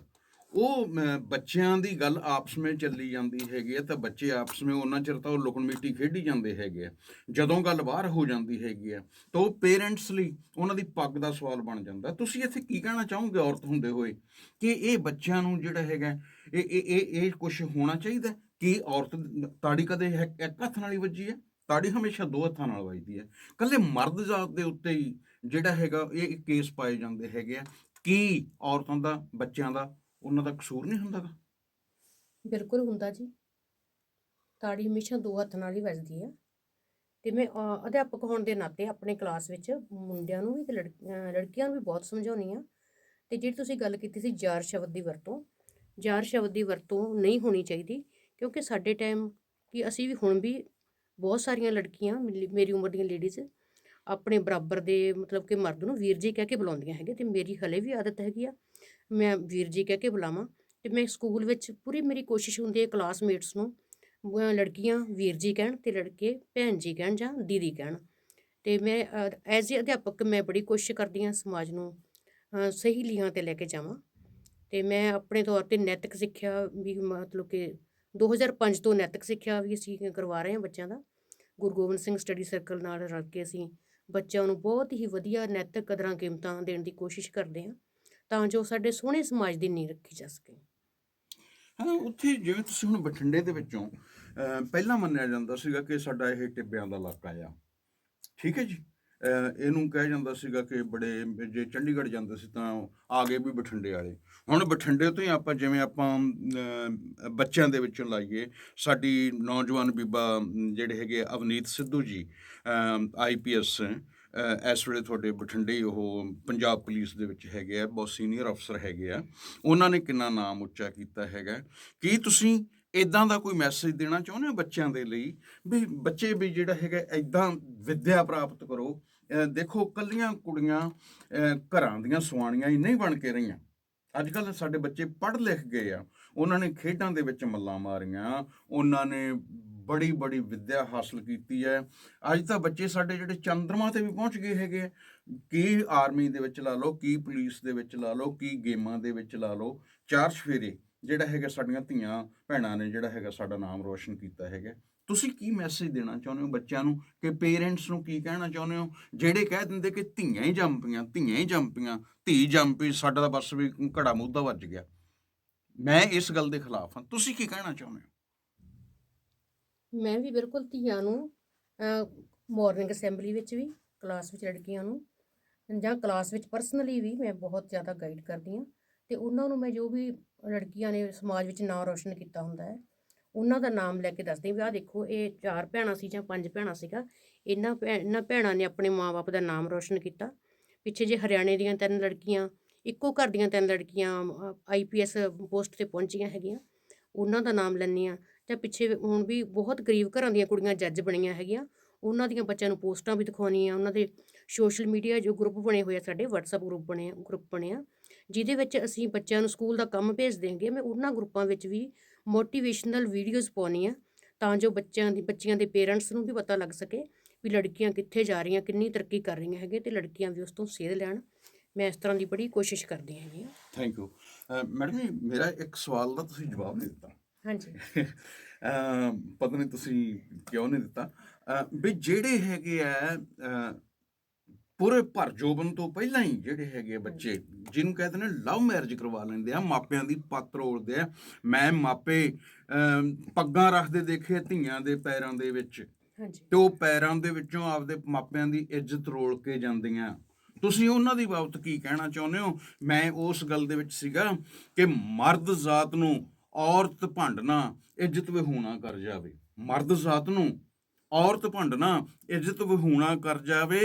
ਉਹ ਬੱਚਿਆਂ ਦੀ ਗੱਲ ਆਪਸ ਵਿੱਚ ਚੱਲੀ ਜਾਂਦੀ ਹੈਗੀ ਹੈ ਤਾਂ ਬੱਚੇ ਆਪਸ ਵਿੱਚ ਉਹਨਾਂ ਚਿਰ ਤਾਂ ਉਹ ਲੁਕਣ ਮਿੱਟੀ ਖੇਡੀ ਜਾਂਦੇ ਹੈਗੇ ਆ। ਜਦੋਂ ਗੱਲ ਬਾਹਰ ਹੋ ਜਾਂਦੀ ਹੈਗੀ ਆ, ਤਾਂ ਉਹ ਪੇਰੈਂਟਸ ਲਈ ਉਹਨਾਂ ਦੀ ਪੱਗ ਦਾ ਸਵਾਲ ਬਣ ਜਾਂਦਾ। ਤੁਸੀਂ ਇੱਥੇ ਕੀ ਕਹਿਣਾ ਚਾਹੋਗੇ ਔਰਤ ਹੁੰਦੇ ਹੋਏ? ਕਿ ਇਹ ਬੱਚਿਆਂ ਨੂੰ ਜਿਹੜਾ ਹੈਗਾ, ਇਹ ਇਹ ਇਹ ਇਹ ਕੁਝ ਹੋਣਾ ਚਾਹੀਦਾ? ਕਿ ਔਰਤ ਤਾੜੀ ਕਦੇ ਇੱਕ ਇੱਕ ਹੱਥ ਨਾਲ ਹੀ ਵੱਜੀ ਹੈ ਤਾੜੀ ਹਮੇਸ਼ਾ ਦੋ ਹੱਥਾਂ ਨਾਲ ਵੱਜਦੀ ਹੈ ਕੱਲੇ ਮਰਦ ਜਾਤ ਦੇ ਉੱਤੇ ਹੀ ਜਿਹੜਾ ਹੈਗਾ, ਇਹ ਕੇਸ ਪਾਏ ਜਾਂਦੇ ਹੈਗੇ ਆ। ਕੀ ਔਰਤਾਂ ਦਾ, ਬੱਚਿਆਂ ਦਾ ਉਹਨਾਂ ਦਾ ਕਸੂਰ ਨਹੀਂ ਹੁੰਦਾ ਗਾ? ਬਿਲਕੁਲ ਹੁੰਦਾ ਜੀ। ਤਾੜੀ ਹਮੇਸ਼ਾ ਦੋ ਹੱਥ ਨਾਲ ਹੀ ਵੱਜਦੀ ਆ। ਤੇ ਮੈਂ ਅ, ਅਧਿਆਪਕ ਹੋਣ ਦੇ ਨਾਤੇ ਆਪਣੇ ਕਲਾਸ ਵਿੱਚ ਮੁੰਡਿਆਂ ਨੂੰ ਵੀ ਤੇ ਲੜਕ ਅ, ਲੜਕੀਆਂ ਨੂੰ ਵੀ ਬਹੁਤ ਸਮਝਾਉਣੀ ਆ। ਤੇ ਜਿਹੜੀ ਤੁਸੀਂ ਗੱਲ ਕੀਤੀ ਸੀ ਜਾਰ ਸ਼ਬਦ ਦੀ ਵਰਤੋਂ ਜਾਰ ਸ਼ਬਦ ਦੀ ਵਰਤੋਂ ਨਹੀਂ ਹੋਣੀ ਚਾਹੀਦੀ ਕਿਉਂਕਿ ਸਾਡੇ ਟਾਈਮ ਕਿ ਅਸੀਂ ਵੀ ਹੁਣ ਵੀ ਬਹੁਤ ਸਾਰੀਆਂ ਲੜਕੀਆਂ ਮੇਰੀ ਮੇਰੀ ਉਮਰ ਦੀਆਂ ਲੇਡੀਜ਼ ਆਪਣੇ ਬਰਾਬਰ ਦੇ ਮਤਲਬ ਕਿ ਮਰਦ ਨੂੰ ਵੀਰ ਜੀ ਕਹਿ ਕੇ ਬੁਲਾਉਂਦੀਆਂ ਹੈਗੇ ਤੇ ਮੇਰੀ ਹਲੇ ਵੀ ਆਦਤ ਹੈਗੀ ਆ। ਮੈਂ ਵੀਰ ਜੀ ਕਹਿ ਕੇ ਬੁਲਾਵਾਂ ਤੇ ਮੈਂ ਸਕੂਲ ਵਿੱਚ ਪੂਰੀ ਮੇਰੀ ਕੋਸ਼ਿਸ਼ ਹੁੰਦੀ ਹੈ ਕਲਾਸਮੇਟਸ ਨੂੰ ਅਹ ਲੜਕੀਆਂ ਵੀਰ ਜੀ ਕਹਿਣ ਤੇ ਲੜਕੇ ਭੈਣ ਜੀ ਕਹਿਣ ਜਾਂ ਦੀਦੀ ਕਹਿਣ। ਤੇ ਮੈਂ ਐਜ਼ ਅ ਅਧਿਆਪਕ ਮੈਂ ਬੜੀ ਕੋਸ਼ਿਸ਼ ਕਰਦੀ ਹਾਂ ਸਮਾਜ ਨੂੰ ਸਹੀ ਲੀਹਾਂ ਤੇ ਲੈ ਕੇ ਜਾਵਾਂ। ਤੇ ਮੈਂ ਆਪਣੇ ਤੌਰ ਤੇ ਨੈਤਿਕ ਸਿੱਖਿਆ ਵੀ ਮਤਲਬ ਕਿ 2005 ਤੋਂ ਨੈਤਿਕ ਸਿੱਖਿਆ ਵੀ ਅਸੀਂ ਕਰਵਾ ਰਹੇ ਹਾਂ ਬੱਚਿਆਂ ਦਾ। ਗੁਰੂ ਗੋਬਿੰਦ ਸਿੰਘ ਸਟੱਡੀ ਸਰਕਲ ਨਾਲ ਰਲ ਕੇ ਅਸੀਂ ਬੱਚਿਆਂ ਨੂੰ ਬਹੁਤ ਹੀ ਵਧੀਆ ਨੈਤਿਕ ਕਦਰਾਂ ਕੀਮਤਾਂ ਦੇਣ ਦੀ ਕੋਸ਼ਿਸ਼ ਕਰਦੇ ਹਾਂ। ਤਾਂ ਜੋ ਸਾਡੇ ਸੋਹਣੇ ਸਮਾਜ ਦੀ ਨੀਂਹ ਰੱਖੀ ਜਾ ਸਕੇ। ਹਾਂ, ਉੱਥੇ ਜਿਵੇਂ ਤੁਸੀਂ ਹੁਣ ਬਠਿੰਡੇ ਦੇ ਵਿੱਚੋਂ ਪਹਿਲਾਂ ਮੰਨਿਆ ਜਾਂਦਾ ਸੀਗਾ ਕਿ ਸਾਡਾ ਇਹ ਟਿੱਬਿਆਂ ਦਾ ਇਲਾਕਾ ਆ। ਠੀਕ ਹੈ ਜੀ? ਇਹਨੂੰ ਕਿਹਾ ਜਾਂਦਾ ਸੀਗਾ ਕਿ ਬੜੇ, ਜੇ ਚੰਡੀਗੜ੍ਹ ਜਾਂਦੇ ਸੀ ਤਾਂ ਆ ਗਏ ਵੀ ਬਠਿੰਡੇ ਵਾਲੇ। ਹੁਣ ਬਠਿੰਡੇ ਤੋਂ ਹੀ ਆਪਾਂ ਜਿਵੇਂ ਆਪਾਂ ਬੱਚਿਆਂ ਦੇ ਵਿੱਚੋਂ ਲਾਈਏ, ਸਾਡੀ ਨੌਜਵਾਨ ਬੀਬਾ ਜਿਹੜੇ ਹੈਗੇ ਅਵਨੀਤ ਸਿੱਧੂ ਜੀ ਆਈਪੀਐਸ ਇਸ ਵੇਲੇ ਤੁਹਾਡੇ ਬਠਿੰਡੇ ਉਹ ਪੰਜਾਬ ਪੁਲਿਸ ਦੇ ਵਿੱਚ ਹੈਗੇ ਆ, ਬਹੁਤ ਸੀਨੀਅਰ ਅਫਸਰ ਹੈਗੇ ਆ। ਉਹਨਾਂ ਨੇ ਕਿੰਨਾ ਨਾਮ ਉੱਚਾ ਕੀਤਾ ਹੈਗਾ? ਕੀ ਤੁਸੀਂ ਇਦਾਂ ਦਾ ਕੋਈ ਮੈਸੇਜ ਦੇਣਾ ਚਾਹੁੰਦੇ ਹੋ ਬੱਚਿਆਂ ਦੇ ਲਈ? ਵੀ ਬੱਚੇ ਵੀ ਜਿਹੜਾ ਹੈਗਾ ਇਦਾਂ ਵਿੱਦਿਆ ਪ੍ਰਾਪਤ ਕਰੋ। ਦੇਖੋ ਕੱਲੀਆਂ ਕੁੜੀਆਂ ਘਰਾਂ ਦੀਆਂ ਸੁਆਣੀਆਂ ਹੀ ਨਹੀਂ ਬਣ ਕੇ ਰਹੀਆਂ। ਅੱਜ ਕੱਲ੍ਹ ਸਾਡੇ ਬੱਚੇ ਪੜ੍ਹ ਲਿਖ ਗਏ ਆ। ਉਹਨਾਂ ਨੇ ਖੇਡਾਂ ਦੇ ਵਿੱਚ ਮੱਲਾਂ ਮਾਰੀਆਂ। ਉਹਨਾਂ ਨੇ ਬੜੀ ਬੜੀ ਵਿੱਦਿਆ ਹਾਸਲ ਕੀਤੀ ਹੈ। ਅੱਜ ਤਾਂ ਬੱਚੇ ਸਾਡੇ ਜਿਹੜੇ ਚੰਦਰਮਾ ਤੇ ਵੀ ਪਹੁੰਚ ਗਏ ਹੈਗੇ ਆ। ਕੀ ਆਰਮੀ ਦੇ ਵਿੱਚ ਲਾ ਲਓ, ਕੀ ਪੁਲਿਸ ਦੇ ਵਿੱਚ ਲਾ ਲਓ, ਕੀ ਗੇਮਾਂ ਦੇ ਵਿੱਚ ਲਾ ਲਓ, ਚਾਰ ਸਫੇਰੇ ਜਿਹੜਾ ਹੈਗਾ ਸਾਡੀਆਂ ਧੀਆਂ ਭੈਣਾਂ ਨੇ ਜਿਹੜਾ ਹੈਗਾ ਸਾਡਾ ਨਾਮ ਰੋਸ਼ਨ ਕੀਤਾ ਹੈਗਾ। ਤੁਸੀਂ ਕੀ ਮੈਸੇਜ ਦੇਣਾ ਚਾਹੁੰਦੇ ਹੋ ਬੱਚਿਆਂ ਨੂੰ? ਕਿ ਪੇਰੈਂਟਸ ਨੂੰ ਕੀ ਕਹਿਣਾ ਚਾਹੁੰਦੇ ਹੋ? ਜਿਹੜੇ ਕਹਿ ਦਿੰਦੇ ਕਿ ਧੀਆਂ ਹੀ ਜੰਪੀਆਂ ਧੀਆਂ ਹੀ ਜੰਮਪੀਆਂ ਧੀ ਜੰਮਪੀ ਸਾਡਾ ਤਾਂ ਬਸ ਵੀ ਘੜਾ ਮੁੱਦਾ ਵੱਜ ਗਿਆ। ਮੈਂ ਇਸ ਗੱਲ ਦੇ ਖਿਲਾਫ ਹਾਂ। ਤੁਸੀਂ ਕੀ ਕਹਿਣਾ ਚਾਹੁੰਦੇ ਹੋ? ਮੈਂ ਵੀ ਬਿਲਕੁਲ ਧੀਆਂ ਨੂੰ ਮਾਰਨਿੰਗ ਅਸੈਂਬਲੀ ਵਿੱਚ ਵੀ ਕਲਾਸ ਵਿੱਚ ਲੜਕੀਆਂ ਨੂੰ, ਜਾਂ ਕਲਾਸ ਵਿੱਚ ਪਰਸਨਲੀ ਵੀ ਮੈਂ ਬਹੁਤ ਜ਼ਿਆਦਾ ਗਾਈਡ ਕਰਦੀ ਹਾਂ। ਤੇ ਉਹਨਾਂ ਨੂੰ ਮੈਂ ਜੋ ਵੀ ਲੜਕੀਆਂ ਨੇ ਸਮਾਜ ਵਿੱਚ ਨਾਂ ਰੋਸ਼ਨ ਕੀਤਾ ਹੁੰਦਾ ਹੈ, ਉਹਨਾਂ ਦਾ ਨਾਮ ਲੈ ਕੇ ਦੱਸਦੀ ਵੀ ਆਹ ਦੇਖੋ, ਇਹ ਚਾਰ ਭੈਣਾਂ ਸੀ ਜਾਂ ਪੰਜ ਭੈਣਾਂ ਸੀਗਾ, ਇਹਨਾਂ ਭੈ- ਇਹਨਾਂ ਭੈਣਾਂ ਨੇ ਆਪਣੇ ਮਾਪੇ ਦਾ ਨਾਮ ਰੋਸ਼ਨ ਕੀਤਾ। ਪਿੱਛੇ ਜੇ ਹਰਿਆਣੇ ਦੀਆਂ ਤਿੰਨ ਲੜਕੀਆਂ, ਇੱਕੋ ਘਰ ਦੀਆਂ ਤਿੰਨ ਲੜਕੀਆਂ ਆਈਪੀਐਸ ਪੋਸਟ ਤੇ ਪਹੁੰਚੀਆਂ ਹੈਗੀਆਂ, ਉਹਨਾਂ ਦਾ ਨਾਮ ਲੈਂਦੀ ਹਾਂ। ਜਾਂ ਪਿੱਛੇ ਹੁਣ ਵੀ ਬਹੁਤ ਗਰੀਬ ਘਰਾਂ ਦੀਆਂ ਕੁੜੀਆਂ ਜੱਜ ਬਣੀਆਂ ਹੈਗੀਆਂ। ਉਹਨਾਂ ਦੀਆਂ ਬੱਚਿਆਂ ਨੂੰ ਪੋਸਟਾਂ ਵੀ ਦਿਖਾਉਣੀਆਂ, ਉਹਨਾਂ ਦੇ ਸੋਸ਼ਲ ਮੀਡੀਆ ਜੋ ਗਰੁੱਪ ਬਣੇ ਹੋਏ ਆ, ਸਾਡੇ WhatsApp ਗਰੁੱਪ ਬਣੇ ਗਰੁੱਪ ਬਣੇ ਆ, ਜਿਹਦੇ ਵਿੱਚ ਅਸੀਂ ਬੱਚਿਆਂ ਨੂੰ ਸਕੂਲ ਦਾ ਕੰਮ ਭੇਜਦੇ ਹਾਂਗੇ ਮੈਂ ਉਹਨਾਂ ਗਰੁੱਪਾਂ ਵਿੱਚ ਵੀ ਮੋਟੀਵੇਸ਼ਨਲ ਵੀਡੀਓਜ਼ ਪਾਉਣੀ ਆ, ਤਾਂ ਜੋ ਬੱਚਿਆਂ ਦੀ, ਬੱਚੀਆਂ ਦੇ ਪੇਰੈਂਟਸ ਨੂੰ ਵੀ ਪਤਾ ਲੱਗ ਸਕੇ ਵੀ ਲੜਕੀਆਂ ਕਿੱਥੇ ਜਾ ਰਹੀਆਂ, ਕਿੰਨੀ ਤਰੱਕੀ ਕਰ ਰਹੀਆਂ ਹੈਗੇ ਤੇ ਲੜਕੀਆਂ ਵੀ ਉਸ ਤੋਂ ਸੇਧ ਲੈਣ। ਮੈਂ ਇਸ ਤਰ੍ਹਾਂ ਦੀ ਬੜੀ ਕੋਸ਼ਿਸ਼ ਕਰਦੀ ਹੈਗੀ ਹਾਂ ਥੈਂਕ ਯੂ ਮੈਡਮ ਜੀ, ਮੇਰਾ ਇੱਕ ਸਵਾਲ ਦਾ ਤੁਸੀਂ ਜਵਾਬ ਨਹੀਂ ਦਿੱਤਾ। ਹਾਂਜੀ। ਪਤਾ ਨਹੀਂ ਤੁਸੀਂ ਕਿਉਂ ਨਹੀਂ ਦਿੱਤਾ। ਵੀ ਜਿਹੜੇ ਹੈਗੇ ਆ ਪੂਰੇ ਭਰ ਜੋਬਨ ਤੋਂ ਪਹਿਲਾਂ ਹੀ ਜਿਹੜੇ ਹੈਗੇ ਬੱਚੇ ਜਿਹਨੂੰ ਕਹਿੰਦੇ ਨੇ ਲਵ ਮੈਰਿਜ ਕਰਵਾ ਲੈਂਦੇ ਆ ਮਾਪਿਆਂ ਦੀ ਪੱਤ ਰੋਲਦੇ ਆ। ਮੈਂ ਮਾਪੇ ਪੱਗਾਂ ਰੱਖਦੇ ਦੇਖੇ ਧੀਆਂ ਦੇ ਪੈਰਾਂ ਦੇ ਵਿੱਚ। ਹਾਂਜੀ। ਤੇ ਉਹ ਪੈਰਾਂ ਦੇ ਵਿੱਚੋਂ ਆਪਦੇ ਮਾਪਿਆਂ ਦੀ ਇੱਜ਼ਤ ਰੋਲ ਕੇ ਜਾਂਦੀਆਂ। ਤੁਸੀਂ ਉਹਨਾਂ ਦੀ ਬਾਬਤ ਕੀ ਕਹਿਣਾ ਚਾਹੁੰਦੇ ਹੋ? ਮੈਂ ਉਸ ਗੱਲ ਦੇ ਵਿੱਚ ਸੀਗਾ ਕਿ ਮਰਦ ਜ਼ਾਤ ਨੂੰ ਔਰਤ ਭੰਡਣਾ ਇੱਜ਼ਤ ਵਿਹੂਣਾ ਕਰ ਜਾਵੇ। ਮਰਦ ਜ਼ਾਤ ਨੂੰ ਔਰਤ ਭੰਡਣਾ ਇੱਜ਼ਤ ਵਿਹੂਣਾ ਕਰ ਜਾਵੇ।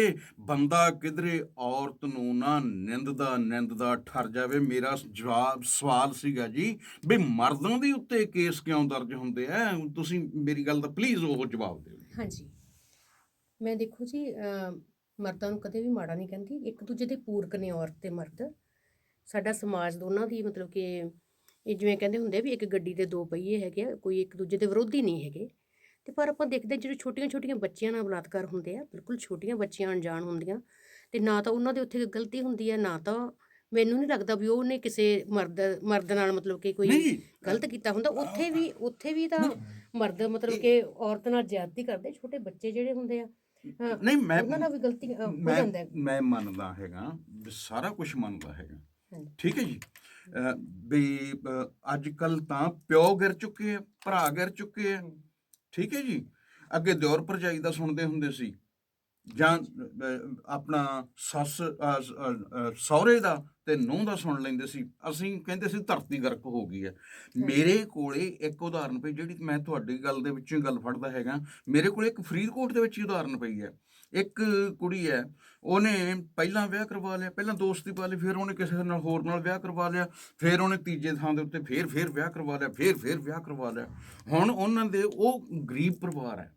ਬੰਦਾ ਕਿਧਰੇ ਔਰਤ ਨੂੰ ਨਾ ਨਿੰਦਦਾ ਨਿੰਦਦਾ ਠਰ ਜਾਵੇ। ਮੇਰਾ ਜਵਾਬ ਸਵਾਲ ਸੀਗਾ ਜੀ ਵੀ ਮਰਦਾਂ ਦੇ ਉੱਤੇ ਕੇਸ ਕਿਉਂ ਦਰਜ ਹੁੰਦੇ ਆ? ਤੁਸੀਂ ਮੇਰੀ ਗੱਲ ਦਾ ਪਲੀਜ਼ ਉਹ ਜਵਾਬ ਦਿਓ ਹਾਂਜੀ। ਮੈਂ ਦੇਖੋ ਜੀ ਅਮ ਮਰਦਾਂ ਨੂੰ ਕਦੇ ਵੀ ਮਾੜਾ ਨਹੀਂ ਕਹਿੰਦੀ। ਇੱਕ ਦੂਜੇ ਦੇ ਪੂਰਕ ਨੇ ਔਰਤ ਤੇ ਮਰਦ। ਸਾਡਾ ਸਮਾਜ ਦੋਨਾਂ ਦੀ ਮਤਲਬ ਕਿ ਇਹ ਜਿਵੇਂ ਕਹਿੰਦੇ ਹੁੰਦੇ ਵੀ ਇੱਕ ਗੱਡੀ ਦੇ ਦੋ ਪਹੀਏ ਹੈਗੇ ਆ ਕੋਈ ਇੱਕ ਦੂਜੇ ਦੇ ਵਿਰੋਧੀ ਨਹੀਂ ਹੈਗੇ। ਤੇ ਪਰ ਆਪਾਂ ਦੇਖਦੇ ਜਿਹੜੇ ਛੋਟੀਆਂ ਛੋਟੀਆਂ ਬੱਚੀਆਂ ਨਾਲ ਬਲਾਤਕਾਰ ਹੁੰਦੇ ਆ ਬਿਲਕੁਲ ਛੋਟੀਆਂ ਬੱਚੀਆਂ ਅਣਜਾਣ ਹੁੰਦੀਆਂ। ਤੇ ਨਾ ਤਾਂ ਉਹਨਾਂ ਦੇ ਉੱਥੇ ਗਲਤੀ ਹੁੰਦੀ ਹੈ ਨਾ ਤਾਂ ਮੈਨੂੰ ਨਹੀਂ ਲੱਗਦਾ ਵੀ ਉਹਨੇ ਕਿਸੇ ਮਰਦ ਮਰਦ ਨਾਲ ਮਤਲਬ ਕਿ ਕੋਈ ਗਲਤ ਕੀਤਾ ਹੁੰਦਾ। ਉੱਥੇ ਵੀ ਉੱਥੇ ਵੀ ਤਾਂ ਮਰਦ ਮਤਲਬ ਕਿ ਔਰਤ ਨਾਲ ਜ਼ਿਆਦਤੀ ਕਰਦੇ ਛੋਟੇ ਬੱਚੇ ਜਿਹੜੇ ਹੁੰਦੇ ਆ ਨਹੀਂ ਮੈਂ ਉਹਨਾਂ ਨਾਲ ਵੀ ਗਲਤੀ ਹੋ ਜਾਂਦਾ ਹੈ। ਮੈਂ ਮੰਨਦਾ ਹੈਗਾ ਸਾਰਾ ਕੁਝ ਮੰਨਦਾ ਹੈਗਾ। ਠੀਕ ਹੈ ਜੀ? ਵੀ ਅੱਜ ਕੱਲ ਤਾਂ ਪਿਓ ਗਿਰ ਚੁੱਕੇ ਆ ਭਰਾ ਗਿਰ ਚੁੱਕੇ ਆ। ਠੀਕ ਹੈ ਜੀ? ਅੱਗੇ ਦਿਓਰ ਭਰਜਾਈ ਦਾ ਸੁਣਦੇ ਹੁੰਦੇ ਸੀ। ਜਾਂ ਆਪਣਾ ਸੱਸ ਸਹੁਰੇ ਦਾ ਤੇ ਨੂੰਹ ਦਾ ਸੁਣ ਲੈਂਦੇ ਸੀ। ਅਸੀਂ ਕਹਿੰਦੇ ਸੀ ਧਰਤੀ ਗਰਕ ਹੋ ਗਈ ਹੈ। ਮੇਰੇ ਕੋਲੇ ਇੱਕ ਉਦਾਹਰਨ ਪਈ ਜਿਹੜੀ ਮੈਂ ਤੁਹਾਡੀ ਗੱਲ ਦੇ ਵਿੱਚੋਂ ਗੱਲ ਫੜਦਾ ਹੈਗਾ। ਮੇਰੇ ਕੋਲੇ ਇੱਕ ਫਰੀਦਕੋਟ ਦੇ ਵਿੱਚ ਹੀ ਉਦਾਹਰਨ ਪਈ ਹੈ। ਇੱਕ ਕੁੜੀ ਹੈ ਉਹਨੇ ਪਹਿਲਾਂ ਵਿਆਹ ਕਰਵਾ ਲਿਆ ਪਹਿਲਾਂ ਦੋਸਤੀ ਪਾ ਲਈ ਫਿਰ ਉਹਨੇ ਕਿਸੇ ਨਾਲ ਹੋਰ ਨਾਲ ਵਿਆਹ ਕਰਵਾ ਲਿਆ ਫਿਰ ਉਹਨੇ ਤੀਜੇ ਥਾਂ ਦੇ ਉੱਤੇ ਫਿਰ ਫਿਰ ਵਿਆਹ ਕਰਵਾ ਲਿਆ ਫਿਰ ਫਿਰ ਵਿਆਹ ਕਰਵਾ ਲਿਆ। ਹੁਣ ਉਹਨਾਂ ਦੇ ਉਹ ਗਰੀਬ ਪਰਿਵਾਰ ਹੈ।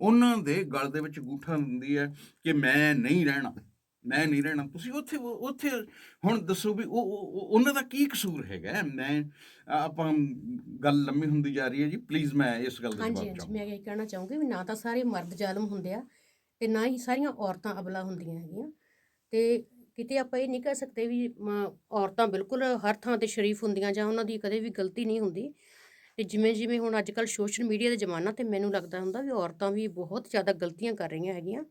ਉਹਨਾਂ ਦੇ ਗਲ ਦੇ ਵਿੱਚ ਗੂਠਾ ਹੁੰਦੀ ਹੈ ਕਿ ਮੈਂ ਨਹੀਂ ਰਹਿਣਾ ਮੈਂ ਨਹੀਂ ਰਹਿਣਾ। ਤੁਸੀਂ ਉੱਥੇ ਉੱਥੇ ਹੁਣ ਦੱਸੋ ਵੀ ਉਹ ਉਹ- ਉਹ- ਉਹਨਾਂ ਦਾ ਕੀ ਕਸੂਰ ਹੈਗਾ? ਮੈਂ ਆਪਾਂ ਗੱਲ ਲੰਮੀ ਹੁੰਦੀ ਜਾ ਰਹੀ ਹੈ ਜੀ ਪਲੀਜ਼ ਮੈਂ ਇਸ ਗੱਲ ਦਾ ਹਾਂਜੀ ਜਵਾਬ ਹਾਂਜੀ ਚਾਹੁੰਦਾ ਮੈਂ ਇਹ ਕਹਿਣਾ ਚਾਹੂੰਗੀ ਵੀ ਨਾ ਤਾਂ ਸਾਰੇ ਮਰਦ ਜ਼ਾਲਮ ਹੁੰਦੇ ਆ ਤੇ ਨਾ ਹੀ ਸਾਰੀਆਂ ਔਰਤਾਂ ਅਬਲਾ ਹੁੰਦੀਆਂ ਹੈਗੀਆਂ। ਤੇ ਕਿਤੇ ਆਪਾਂ ਇਹ ਨਹੀਂ ਕਹਿ ਸਕਦੇ ਵੀ ਮ, ਔਰਤਾਂ ਬਿਲਕੁਲ ਹਰ ਥਾਂ ਤੇ ਸ਼ਰੀਫ ਹੁੰਦੀਆਂ ਜਾਂ ਉਹਨਾਂ ਦੀ ਕਦੇ ਵੀ ਗਲਤੀ ਨਹੀਂ ਹੁੰਦੀ। ਤੇ ਜਿਵੇਂ ਜਿਵੇਂ ਹੁਣ ਅੱਜ ਕੱਲ ਸੋਸ਼ਲ ਮੀਡੀਆ ਦਾ ਜ਼ਮਾਨਾ ਤੇ ਮੈਨੂੰ ਲੱਗਦਾ ਹੁੰਦਾ ਵੀ ਔਰਤਾਂ ਵੀ ਬਹੁਤ ਜ਼ਿਆਦਾ ਗਲਤੀਆਂ ਕਰ ਰਹੀਆਂ ਹੈਗੀਆਂ।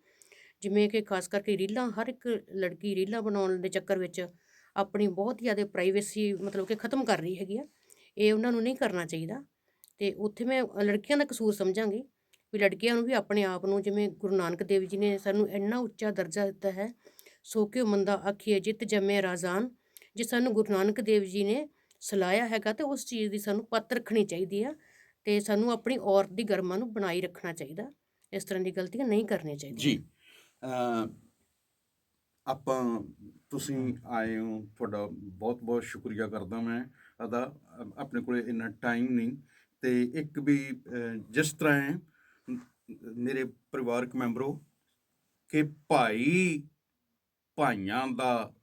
ਜਿਵੇਂ ਕਿ ਖਾਸ ਕਰਕੇ ਰੀਲਾਂ ਹਰ ਇੱਕ ਲੜਕੀ ਰੀਲਾਂ ਬਣਾਉਣ ਦੇ ਚੱਕਰ ਵਿੱਚ ਆਪਣੀ ਬਹੁਤ ਜ਼ਿਆਦਾ ਪ੍ਰਾਈਵੇਸੀ ਮਤਲਬ ਕਿ ਖਤਮ ਕਰ ਰਹੀ ਹੈਗੀ ਆ। ਇਹ ਉਹਨਾਂ ਨੂੰ ਨਹੀਂ ਕਰਨਾ ਚਾਹੀਦਾ। ਤੇ ਉੱਥੇ ਮੈਂ ਲੜਕੀਆਂ ਦਾ ਕਸੂਰ ਸਮਝਾਂਗੀ। ਵੀ ਲੜਕੀਆਂ ਨੂੰ ਵੀ ਆਪਣੇ ਆਪ ਨੂੰ ਜਿਵੇਂ ਗੁਰੂ ਨਾਨਕ ਦੇਵ ਜੀ ਨੇ ਸਾਨੂੰ ਇੰਨਾ ਉੱਚਾ ਦਰਜਾ ਦਿੱਤਾ ਹੈ, ਸੋ ਕਿਉ ਮੰਦਾ ਆਖੀਏ ਜਿੱਤ ਜੰਮੇ ਰਾਜ਼ਾਨ, ਜੇ ਸਾਨੂੰ ਗੁਰੂ ਨਾਨਕ ਦੇਵ ਜੀ ਨੇ ਸਲਾਇਆ ਹੈਗਾ ਤੇ ਉਸ ਚੀਜ਼ ਦੀ ਸਾਨੂੰ ਪੱਤ ਰੱਖਣੀ ਚਾਹੀਦੀ ਆ ਤੇ ਸਾਨੂੰ ਆਪਣੀ ਔਰਤ ਦੀ ਗਰਮਾ ਨੂੰ ਬਣਾਈ ਰੱਖਣਾ ਚਾਹੀਦਾ, ਇਸ ਤਰ੍ਹਾਂ ਦੀ ਗਲਤੀਆਂ ਨਹੀਂ ਕਰਨੀਆਂ ਚਾਹੀਦੀਆਂ। ਜੀ ਆਪਾਂ ਤੁਸੀਂ ਆਏ ਹੋ, ਤੁਹਾਡਾ ਬਹੁਤ ਬਹੁਤ ਸ਼ੁਕਰੀਆ ਕਰਦਾ ਮੈਂ, ਅਦਾ ਆਪਣੇ ਕੋਲੇ ਇੰਨਾ ਟਾਈਮ ਨਹੀਂ, ਤੇ ਇੱਕ ਵੀ ਜਿਸ ਤਰ੍ਹਾਂ ਮੇਰੇ ਪਰਿਵਾਰਕ ਮੈਂਬਰੋ, ਕਿ ਭਾਈ ਭਾਈਆਂ ਦਾ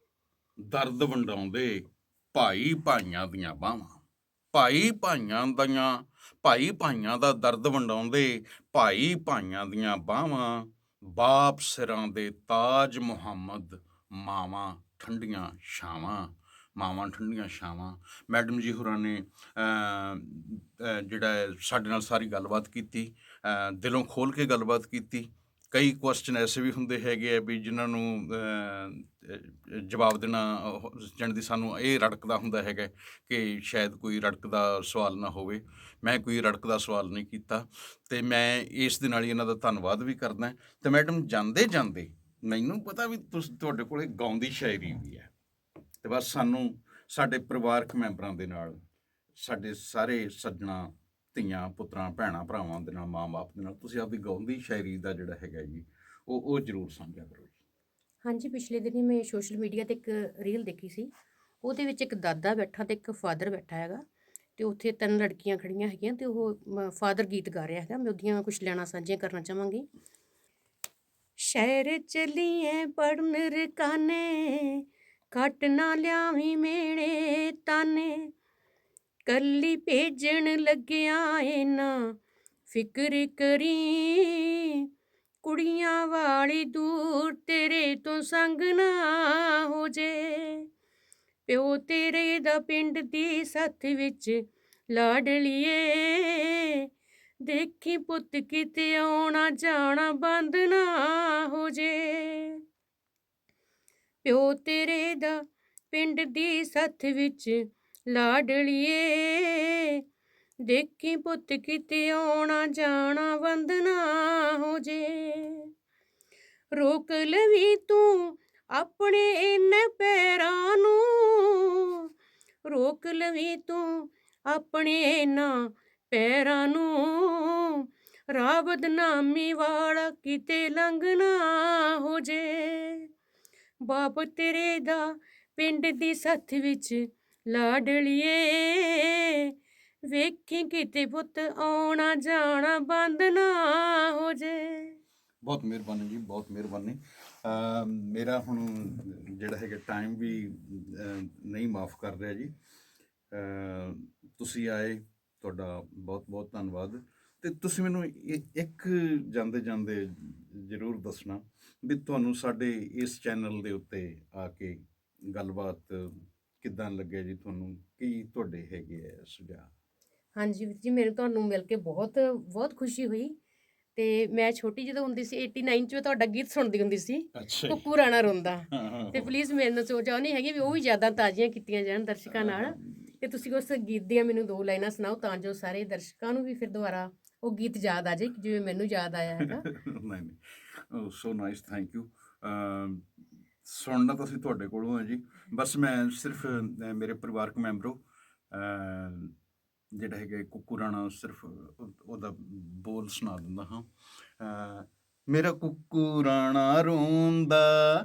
ਦਰਦ ਵੰਡਾਉਂਦੇ ਭਾਈ ਭਾਈਆਂ ਦੀਆਂ ਬਾਹਾਂ। ਭਾਈ ਭਾਈਆਂ ਦੀਆਂ, ਭਾਈ ਭਾਈਆਂ ਦਾ ਦਰਦ ਵੰਡਾਉਂਦੇ ਭਾਈ ਭਾਈਆਂ ਦੀਆਂ ਬਾਹਾਂ। ਬਾਪ ਸਿਰਾਂ ਦੇ ਤਾਜ ਮੁਹੰਮਦ, ਮਾਵਾਂ ਠੰਡੀਆਂ ਛਾਵਾਂ। ਮਾਵਾਂ ਠੰਡੀਆਂ ਛਾਵਾਂ। ਮੈਡਮ ਜੀ ਹੋਰਾਂ ਨੇ ਜਿਹੜਾ ਸਾਡੇ ਨਾਲ ਸਾਰੀ ਗੱਲਬਾਤ ਕੀਤੀ ਦਿਲੋਂ ਖੋਲ ਕੇ ਗੱਲਬਾਤ ਕੀਤੀ। ਕਈ ਕੁਐਸਚਨ ਐਸੇ ਵੀ ਹੁੰਦੇ ਹੈਗੇ ਆ ਵੀ ਜਿਨ੍ਹਾਂ ਨੂੰ ਜਵਾਬ ਦੇਣਾ ਜਣ ਦੀ ਸਾਨੂੰ ਇਹ ਰੜਕਦਾ ਹੁੰਦਾ ਹੈਗਾ ਕਿ ਸ਼ਾਇਦ ਕੋਈ ਰੜਕਦਾ ਸਵਾਲ ਨਾ ਹੋਵੇ। ਮੈਂ ਕੋਈ ਰੜਕਦਾ ਸਵਾਲ ਨਹੀਂ ਕੀਤਾ ਤੇ ਮੈਂ ਇਸ ਦੇ ਨਾਲ ਹੀ ਇਹਨਾਂ ਦਾ ਧੰਨਵਾਦ ਵੀ ਕਰਦਾ। ਤੇ ਮੈਡਮ ਜਾਂਦੇ ਜਾਂਦੇ ਮੈਨੂੰ ਪਤਾ ਵੀ ਤੁਸੀਂ, ਤੁਹਾਡੇ ਕੋਲੇ ਗਾਉਂਦੀ ਸ਼ਾਇਰੀ ਵੀ ਹੈ। ਤੇ ਬਸ ਸਾਨੂੰ ਸਾਡੇ ਪਰਿਵਾਰਕ ਮੈਂਬਰਾਂ ਦੇ ਨਾਲ, ਸਾਡੇ ਸਾਰੇ ਸੱਜਣਾ, ਧੀਆਂ, ਪੁੱਤਰਾਂ, ਭੈਣਾਂ, ਭਰਾਵਾਂ ਦੇ ਨਾਲ, ਮਾਂ-ਬਾਪ ਦੇ ਨਾਲ, ਤੁਸੀਂ ਆਪਦੀ ਗਾਉਂਦੀ ਸ਼ਾਇਰੀ ਦਾ ਜਿਹੜਾ ਹੈਗਾ ਜੀ, ਉਹ ਉਹ ਜ਼ਰੂਰ ਸਾਂਝਾ ਕਰੋ ਜੀ। ਹਾਂਜੀ, ਪਿਛਲੇ ਦਿਨੀ ਮੈਂ ਸੋਸ਼ਲ ਮੀਡੀਆ ਤੇ ਇੱਕ ਰੀਲ ਦੇਖੀ ਸੀ, ਉਹਦੇ ਵਿੱਚ ਇੱਕ ਦਾਦਾ ਬੈਠਾ ਤੇ ਇੱਕ ਫਾਦਰ ਬੈਠਾ ਹੈਗਾ, ਤੇ ਉੱਥੇ ਤਿੰਨ ਲੜਕੀਆਂ ਖੜੀਆਂ ਹੈਗੀਆਂ ਤੇ ਉਹ ਫਾਦਰ ਗੀਤ ਗਾ ਰਿਹਾ ਹੈਗਾ, ਮੈਂ ਉਹਦੀਆਂ ਕੁਝ ਲੈਣਾ ਸਾਂਝੀਆਂ ਕਰਨਾ ਚਾਹਾਂਗੀ। ਸ਼ਹਿਰ ਚਲੀਏ ਪੜਨ ਰਕਾਨੇ ਘਟ ਨਾ ਲਿਆਵੀਂ ਮੇੜੇ ਤਾਨੇ। ਕੱਲੀ ਭੇਜਣ ਲੱਗਿਆ ਏ ਨਾ ਫਿਕਰ ਕਰੀ। ਕੁੜੀਆਂ ਵਾਲੀ ਦੂਰ ਤੇਰੇ ਤੋਂ ਸੰਗ ਨਾ ਹੋ ਜੇ। ਪਿਓ ਤੇਰੇ ਦਾ ਪਿੰਡ ਦੀ ਸੱਥ ਵਿੱਚ ਲਾਡਲੀਏ ਦੇਖੀ ਪੁੱਤ ਕਿਤੇ ਆਉਣਾ ਜਾਣਾ ਬੰਦ ਨਾ ਹੋ ਜੇ। ਪਿਓ ਤੇਰੇ ਦਾ ਪਿੰਡ ਦੀ ਸੱਥ ਵਿੱਚ ਲਾਡਲੀਏ ਦੇਖੀ ਪੁੱਤ ਕਿਤੇ ਆਉਣਾ ਜਾਣਾ ਬੰਦਣਾ ਹੋ ਜੇ। ਰੋਕ ਲਵੀ ਤੂੰ ਆਪਣੇ ਇਨ ਪੈਰਾਂ ਨੂੰ। ਰੋਕ ਲਵੀ ਤੂੰ ਆਪਣੇ ਇਨਾਂ ਪੈਰਾਂ ਨੂੰ। ਰਾਹ ਬਦਨਾਮੀ ਵਾਲਾ ਕਿਤੇ ਲੰਘਣਾ ਹੋ ਜੇ। ਬਾਪ ਤੇਰੇ ਦਾ ਪਿੰਡ ਦੀ ਸੱਥ ਵਿੱਚ ਲਾਡਲੀਏ ਵੇਖੀ ਕਿਤੇ ਪੁੱਤ ਆਉਣਾ ਜਾਣਾ ਬੰਦ ਨਾ ਹੋ ਜੇ। ਬਹੁਤ ਮਿਹਰਬਾਨੀ ਜੀ, ਬਹੁਤ ਮਿਹਰਬਾਨੀ। ਮੇਰਾ ਹੁਣ ਜਿਹੜਾ ਹੈਗਾ ਟਾਈਮ ਵੀ ਨਹੀਂ ਮਾਫ ਕਰ ਰਿਹਾ ਜੀ। ਤੁਸੀਂ ਆਏ, ਤੁਹਾਡਾ ਬਹੁਤ ਬਹੁਤ ਧੰਨਵਾਦ। ਤੇ ਤੁਸੀਂ ਮੈਨੂੰ ਇੱਕ ਜਾਂਦੇ ਜਾਂਦੇ ਜ਼ਰੂਰ ਦੱਸਣਾ। ਵੀ ਤੁਹਾਨੂੰ ਸਾਡੇ ਇਸ ਚੈਨਲ ਦੇ ਉੱਤੇ ਆ ਕੇ ਗੱਲਬਾਤ ਕਿੱਦਾਂ ਲੱਗਿਆ ਜੀ ਤੁਹਾਨੂੰ? ਕੀ ਤੁਹਾਡੇ ਹੈਗੇ ਆ ਸੁਝਾਅ? ਹਾਂਜੀ ਜੀ ਮੈਨੂੰ ਤੁਹਾਨੂੰ ਮਿਲ ਕੇ ਬਹੁਤ ਬਹੁਤ ਖੁਸ਼ੀ ਹੋਈ ਤੇ ਮੈਂ ਛੋਟੀ ਜਦੋਂ ਹੁੰਦੀ ਸੀ 89 ਚ ਤੁਹਾਡਾ ਗੀਤ ਸੁਣਦੀ ਹੁੰਦੀ ਸੀ ਕੁੱਕੂ ਰਾਣਾ ਰੋਂਦਾ। ਤੇ ਪਲੀਜ਼ ਮੈਨੂੰ ਸੋ ਚਾਹੁੰਦੀ ਹੈਗੀ ਵੀ ਉਹ ਵੀ ਯਾਦਾਂ ਤਾਜ਼ੀਆਂ ਕੀਤੀਆਂ ਜਾਣ ਦਰਸ਼ਕਾਂ ਨਾਲ। ਤੇ ਤੁਸੀਂ ਉਸ ਗੀਤ ਦੀਆਂ ਮੈਨੂੰ ਦੋ ਲਾਈਨਾਂ ਸੁਣਾਓ ਤਾਂ ਜੋ ਸਾਰੇ ਦਰਸ਼ਕਾਂ ਨੂੰ ਵੀ ਫਿਰ ਦੁਬਾਰਾ ਉਹ ਗੀਤ ਯਾਦ ਆ ਜਾਏ ਜਿਵੇਂ ਮੈਨੂੰ ਯਾਦ ਆਇਆ ਹੈਗਾ। <laughs> ਨਹੀਂ ਨਹੀਂ। ਸੋ ਨਾਈਸ ਥੈਂਕ ਯੂ ਸੁਣਨਾ ਤਾਂ ਅਸੀਂ ਤੁਹਾਡੇ ਕੋਲੋਂ ਹੈ ਜੀ। ਬਸ ਮੈਂ ਸਿਰਫ ਮੇਰੇ ਪਰਿਵਾਰਕ ਮੈਂਬਰੋ ਜਿਹੜਾ ਹੈਗਾ ਕੁੱਕੂ ਰਾਣਾ ਸਿਰਫ ਉਹ- ਉਹਦਾ ਬੋਲ ਸੁਣਾ ਦਿੰਦਾ ਹਾਂ। ਮੇਰਾ ਕੁੱਕੂ ਰਾਣਾ ਰੋਂਦਾ।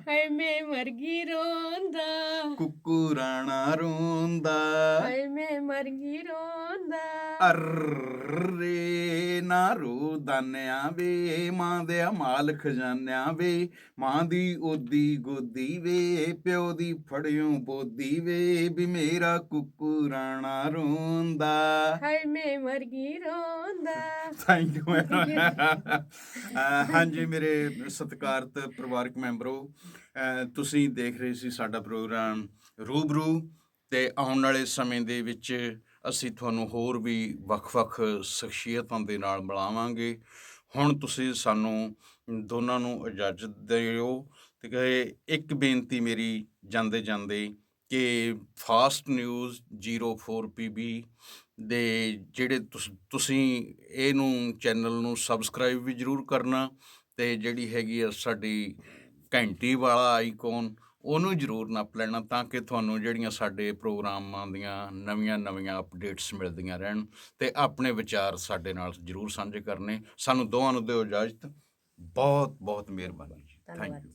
ਹਾਏ ਮੈਂ ਮਰ ਗਈ ਰੋਂਦਾ। ਕੁੱਕੂ ਰਾਣਾ ਰੋਂਦਾ। ਹਾਏ ਮੈਂ ਮਰ ਗਈ ਰੋਂਦਾ। ਅਰੇ ਨਾ ਰੋ ਦਾਨਿਆਂ ਵੇ ਮਾਂ ਦੇ ਮਾਲ ਖਜ਼ਾਨਿਆਂ ਵੇ ਮਾਂ ਦੀ ਓਦੀ ਗੋਦੀ ਵੇ ਪਿਓ ਦੀ ਫੜਿਓ ਬੋਦੀ ਵੇ ਵੀ ਮੇਰਾ ਕੁੱਕੂ ਰਾਣਾ ਰੋਂਦਾ। ਹਾਏ ਮੈਂ ਮਰ ਗਈ ਰੋਂਦਾ ਥੈਂਕ ਯੂ ਹਾਂਜੀ ਮੇਰੇ ਸਤਿਕਾਰਤ ਪਰਿਵਾਰਕ ਮੈਂਬਰੋ ਤੁਸੀਂ ਦੇਖ ਰਹੇ ਸੀ ਸਾਡਾ ਪ੍ਰੋਗਰਾਮ ਰੂਬਰੂ ਤੇ ਆਉਣ ਵਾਲੇ ਸਮੇਂ ਦੇ ਵਿੱਚ ਅਸੀਂ ਤੁਹਾਨੂੰ ਹੋਰ ਵੀ ਵੱਖ-ਵੱਖ ਸ਼ਖਸੀਅਤਾਂ ਦੇ ਨਾਲ ਮਿਲਾਵਾਂਗੇ। ਹੁਣ ਤੁਸੀਂ ਸਾਨੂੰ ਦੋਨਾਂ ਨੂੰ ਇਜਾਜ਼ਤ ਦਿਓ ਤੇ ਕਹੇ ਇੱਕ ਬੇਨਤੀ ਮੇਰੀ ਜਾਂਦੇ ਜਾਂਦੇ ਕਿ ਫਾਸਟ ਨਿਊਜ਼ 04 ਪੀਬੀ ਦੇ ਜਿਹੜੇ ਤੁਸੀਂ ਇਹਨੂੰ ਚੈਨਲ ਨੂੰ ਸਬਸਕ੍ਰਾਈਬ ਵੀ ਜਰੂਰ ਕਰਨਾ ਤੇ ਜਿਹੜੀ ਹੈਗੀ ਆ ਸਾਡੀ ਘੰਟੀ ਵਾਲਾ ਆਈਕਨ ਉਹਨੂੰ ਜਰੂਰ ਨੱਪ ਲੈਣਾ ਤਾਂ ਕਿ ਤੁਹਾਨੂੰ ਜਿਹੜੀਆਂ ਸਾਡੇ ਪ੍ਰੋਗਰਾਮਾਂ ਦੀਆਂ ਨਵੀਆਂ-ਨਵੀਆਂ ਅਪਡੇਟਸ ਮਿਲਦੀਆਂ ਰਹਿਣ ਤੇ ਆਪਣੇ ਵਿਚਾਰ ਸਾਡੇ ਨਾਲ ਜਰੂਰ ਸਾਂਝੇ ਕਰਨੇ। ਸਾਨੂੰ ਦੋਵਾਂ ਨੂੰ ਦਿਓ ਇਜਾਜ਼ਤ। ਬਹੁਤ ਬਹੁਤ ਮਿਹਰਬਾਨੀ ਜੀ। Thank you